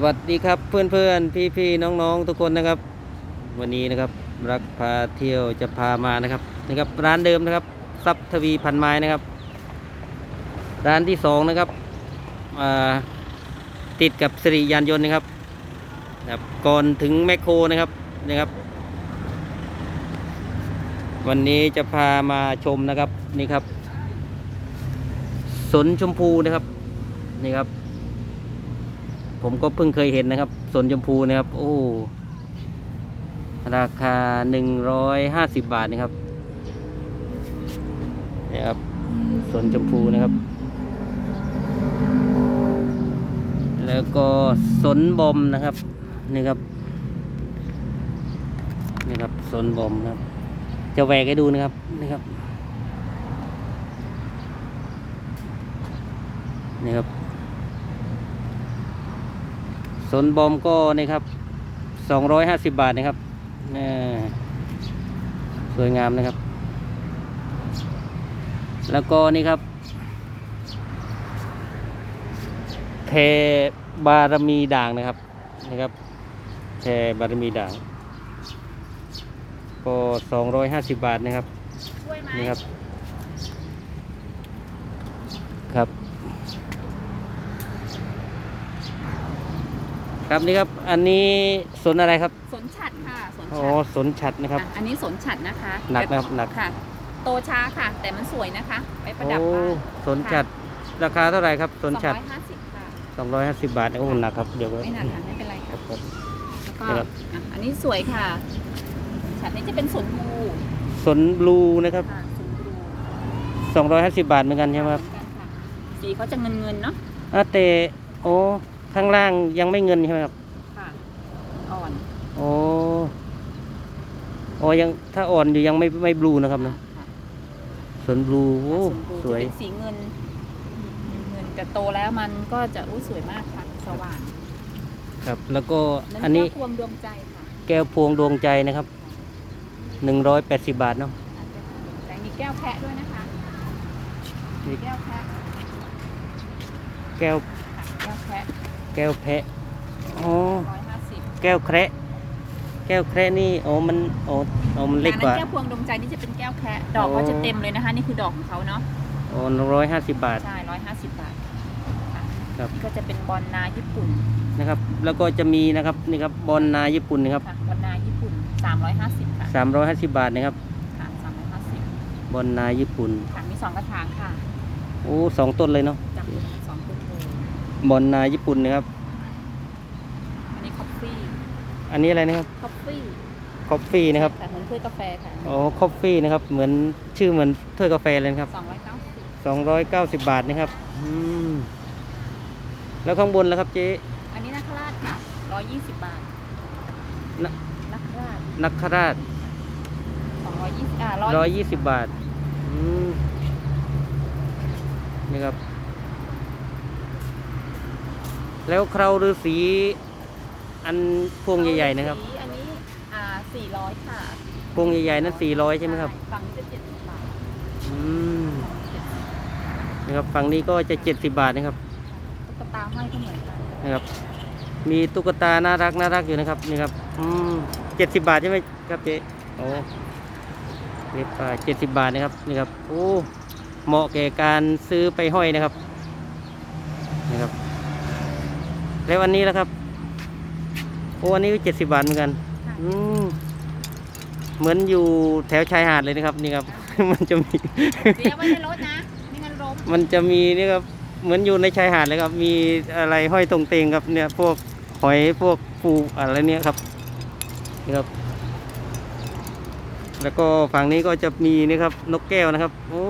สวัสดีครับเพื่อนเพื่อนพี่พี่ๆน้องๆทุกคนนะครับ วันนี้นะครับรักพาเที่ยวจะพามานะครับนะครับร้านเดิมนะครับซับทวีพันไม้นะครับ ร้านที่สองนะครับติดกับสิริยานยนต์นะครับนะครับก่อนถึงแมคโครนะครับนะครับ วันนี้จะพามาชมนะครับนี่ครับ สนชมพูนะครับนี่ครับ ผมก็เพิ่งเคยเห็นนะครับสนชมพูนะครับ โอ้ราคาหนึ่งร้อยห้าสิบบาทนะครับนี่ครับสนชมพูนะครับ แล้วก็สนบอมนะครับ นี่ครับ นี่ครับสนบอมครับ จะแหวกให้ดูนะครับ นี่ครับ นี่ครับ สนบอมก็นี่ครับสองร้อยห้าสิบบาทนะครับนี่สวยงามนะครับ แล้วก็นี่ครับเพบารมีด่างนะครับนี่ครับเพบารมีด่างก็สองร้อยห้าสิบบาทนะครับช่วยไหมนี่ครับ ครับ ครับนี่ครับอันนี้สนอะไรครับสนฉัดค่ะสนอ๋อฉัดสนฉัดนะครับ อะอันนี้สนฉัดนะคะหนักนะครับหนัก ค่ะ โตช้าค่ะ แต่มันสวยนะคะ ไว้ประดับโอ้บ้านสนฉัดราคาเท่าไหร่ครับสนฉัดสองร้อยห้าสิบค่ะสองร้อยห้าสิบบาทโอ้หนักครับเดี๋ยวก็ไม่หนักค่ะไม่เป็นไรคค่ะรับครับแล้วก็ครับ อะอันนี้สวยค่ะฉัดนี้จะเป็นสนบูสนบลูนะครับค่ะสนบูสองร้อยห้าสิบบาทเหมือนกันใช่ไหมครับเหมือนกันค่ะสีเขาจะเงินเงินๆเนาะอะแต่โอ้ ข้างล่างยังไม่เงินใช่ไหมครับค่ะ อ่อนโอ้โอ้ยังถ้าอ่อนอยู่ยังไม่ไม่บลูนะครับนะค่ะสนบลูโอ้สนบูสวย จะเป็นสีเงินเงินแต่โตแล้วมันก็จะอู้สวยมากค่ะ สว่างครับ แล้วก็แล้วอันนี้ก็พวงดวงใจค่ะแก้วพวงดวงใจนะครับหนึ่งร้อยแปดสิบบาทเนาะแต่มีแก้วแพะด้วยนะคะมี แก้วแพะแก้วค่ะแก้วแพะ แก้วแพะอ๋อร้อยห้าสิบแก้วแคระแก้วแคระนี่โอ้มันโอ้โอ้มันเล็กกว่าแก้วพวงดวงใจนี่จะเป็นแก้วแพะดอกเขาจะเต็มเลยนะคะ นี่คือดอกของเขาเนาะโอ้ร้อยห้าสิบบาท ใช่ร้อยห้าสิบบาทค่ะครับ นี่ก็จะเป็นบอลนาญี่ปุ่นนะครับ แล้วก็จะมีนะครับนี่ครับบอลนาญี่ปุ่นนะครับค่ะบอลนาญี่ปุ่นสามร้อยห้าสิบค่ะสามร้อยห้าสิบบาทนะครับค่ะสามร้อยห้าสิบบอลนาญี่ปุ่น ค่ะมีสองกระถางค่ะโอ้สองต้นเลยเนาะจากสองต้นโพ บอลนาญี่ปุ่นนะครับ อันนี้คอฟฟี่อันนี้อะไรนะครับคอฟฟี่คอฟฟี่นะครับแต่เหมือนถ้วยกาแฟค่ะโอ้คอฟฟี่นะครับ เหมือนชื่อเหมือนถ้วยกาแฟเลยนะครับ สองร้อยเก้าสิบสองร้อยเก้าสิบบาทนะครับอืมแล้วข้างบนแล้วครับเจ๊อันนี้นักราชค่ะร้อยยี่สิบบาทนะนักราชนักขราชสองร้อยยี่สิบอ่าร้ร้ออยยยี่สิบบาทอืมนี่ครับ แล้วเคราฤาษีอันพวงใหญ่ๆนะครับ อันนี้อ่าสี่ร้อยค่ะพวงใหญ่ๆนั้นสี่ร้อยใช่ไหมครับฝั่งนี้จะเจ็ดสิบบาทอืมนะครับฝั่งนี้ก็จะเจ็ดสิบบาทนะครับ ตุ๊กตาห้อยก็เหมือนกันนะครับ มีตุ๊กตาน่ารักน่ารักอยู่นะครับนี่ครับอืมเจ็ดสิบบาทใช่ไหมครับเจ๊โอ้เล็บปลาเจ็ดสิบบาทนะครับนี่ครับโอ้เหมาะแก่การซื้อไปห้อยนะครับนี่ครับ แล้วอันนี้แล้วครับ โอ้อันนี้ก็เจ็ดสิบบาทเหมือนกันค่ะอืมเหมือนอยู่แถวชายหาดเลยนะครับ นี่ครับ มันจะมีเสียไว้ในรถนะไม่งั้นล้มมันจะมีนี่ครับเหมือนอยู่ในชายหาดเลยครับ มีอะไรห้อยตรงเตงครับ เนี่ย พวกหอยพวกปูอะไรเนี่ยครับนี่ครับ แล้วก็ฝั่งนี้ก็จะมีนี่ครับ นกแก้วนะครับ โอ้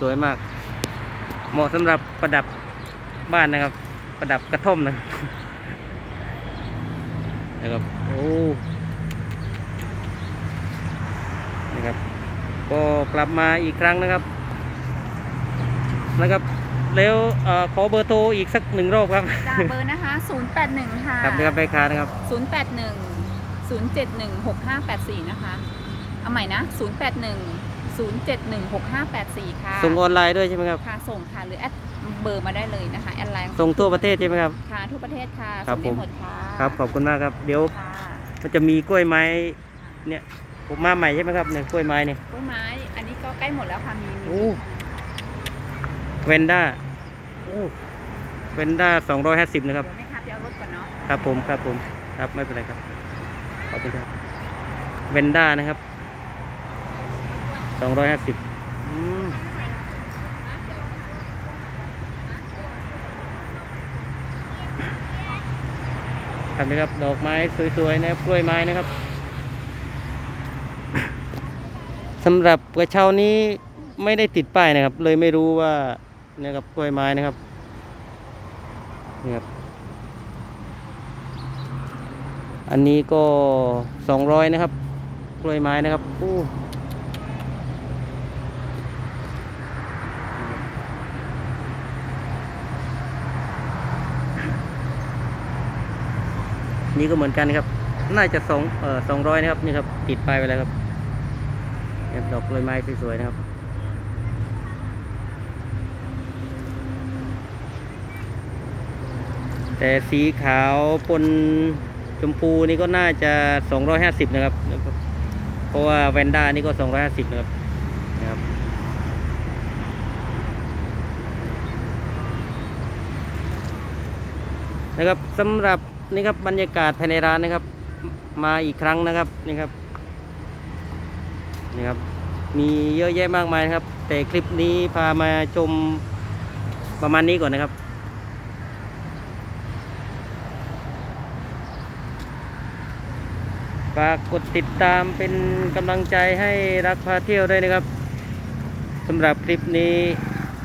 สวยมาก เหมาะสำหรับประดับบ้านนะครับ ประดับกระท่อมนะครับนะครับโอ้นะครับ ก็กลับมาอีกครั้งนะครับ นะครับแล้วเอ่อขอเบอร์โทรอีกสักหนึ่งรอบครับจากเบอร์นะคะ 081 ค่ะ ครับนะครับไปค้านะครับ 081 071 6584 นะคะ เอาใหม่นะ 081 071 6584 ค่ะ ส่งออนไลน์ด้วยใช่ไหมครับ ค่ะ ส่งค่ะ หรือแอด เบอร์มาได้เลยนะคะแอดไลน์ส่งทั่วประเทศใช่ไหมครับ ค่ะทุกประเทศค่ะครับส่งได้ผม หมดค่ะครับขอบคุณมากครับ เดี๋ยวค่ะมันจะมีกล้วยไม้เนี่ยผมมาใหม่ใช่ไหมครับเนี่ยกล้วยไม้เนี่ย กล้วยไม้อันนี้ก็ใกล้หมดแล้วค่ะมีมีโอ้ เวนด้าเวนด้าสองร้อยห้าสิบนะครับเดี๋ยวแม่ค้าไปเอารถก่อนเนาะครับผมครับผมครับไม่เป็นไรครับขอบคุณครับเวนด้านะครับสองร้อยห้าสิบ ครับนะครับดอกไม้สวยๆนะครับกล้วยไม้นะครับสำหรับกระเช้านี้ไม่ได้ติดป้ายนะครับ เลยไม่รู้ว่าเนี่ยครับกล้วยไม้นะครับนี่ครับอันนี้ก็สองร้อยนะครับ กล้วยไม้นะครับอู้ นี่ก็เหมือนกันนะครับ น่าจะสองเอ่อสองร้อยนะครับนี่ครับติดป้ายไว้แล้วครับดอกล้วยไม้สวยๆนะครับแต่สีขาวปนชมพูนี่ก็น่าจะ 250 นะครับ เพราะว่าแวนด้านี่ก็ 250 นะครับนะครับ นะครับสำหรับ นี่ครับบรรยากาศภายในร้านนะครับ มาอีกครั้งนะครับนี่ครับนี่ครับ มีเยอะแยะมากมายนะครับ แต่คลิปนี้พามาชมประมาณนี้ก่อนนะครับฝากกดติดตามเป็นกำลังใจให้รักพาเที่ยวด้วยนะครับสำหรับคลิปนี้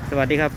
สวัสดีครับ